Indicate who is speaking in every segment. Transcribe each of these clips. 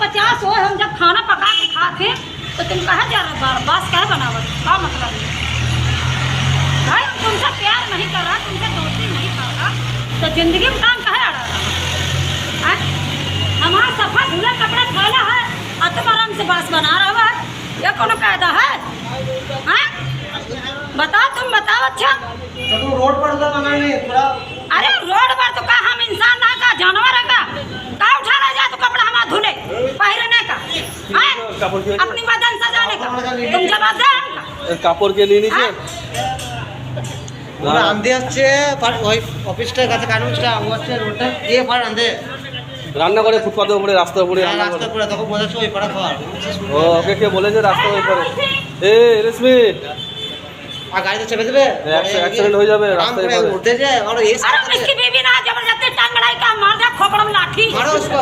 Speaker 1: पचास हो हम जब खाना पका के खाते तो तुम कहा जा रहे बार बास कहे बनावत का मतलब है? भाई हम तुमसे प्यार नहीं कर रहा तुमसे दोस्ती नहीं कर रहा तो ज़िंदगी में काम कहे अड़ा रहा? हैं? हमारा सफ़ा धुला कपड़ा थैला है और तुम आराम से बास बना रहा है ये कोनो कायदा है? हैं? बताओ तुम बताओ अच्छा।
Speaker 2: तो तुम रोड पर उधर बना थोड़ा
Speaker 1: अरे रोड हैं?
Speaker 3: কাপড় কি
Speaker 1: अपनी बदन सजाने का तुम जवाब दे हमका
Speaker 3: কাপড় কে নিয়ে নিছে
Speaker 2: ওরা আনতে আসছে পার- ওই অফিসটার কাছে কানুনটা ও হচ্ছে রোডটা গিয়ে পার আনতে
Speaker 3: রান্না করে ফুটপাতের উপরে রাস্তার উপরে রান্না করে
Speaker 2: রাস্তা করে তখন বোঝাচ্ছে ওই পাড়া খাওয়ার
Speaker 3: ও ওকে কে বলেছে রাস্তার উপরে এ রেশমি
Speaker 2: আর গাড়িতে চেপে দেবে
Speaker 3: Accident- accident হয়ে যাবে রাস্তায় পরে।
Speaker 2: উঠতে যায় আর এই
Speaker 1: अरे इसकी बीवी ना जबरदस्ती टांग लड़ाई का मार दे खोपड़ा में लाठी
Speaker 2: मारो उसको।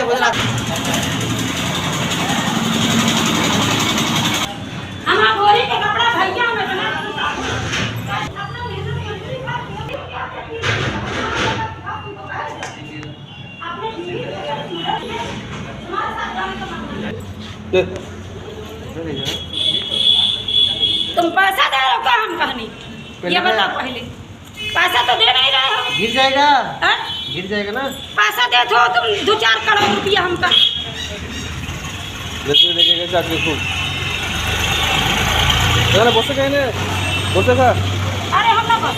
Speaker 1: तुम पैसा दे रहे हो का हम कहानी? ये बताओ पहले। पैसा तो दे नहीं रहे हो
Speaker 2: गिर जाएगा।
Speaker 1: हाँ?
Speaker 2: गिर जाएगा ना।
Speaker 1: पैसा दे दो तुम दो चार करोड़ रुपया
Speaker 3: हम हमका लेते देखेगा जाके खूब चलो बस कहने बस सर
Speaker 1: अरे हम ना बस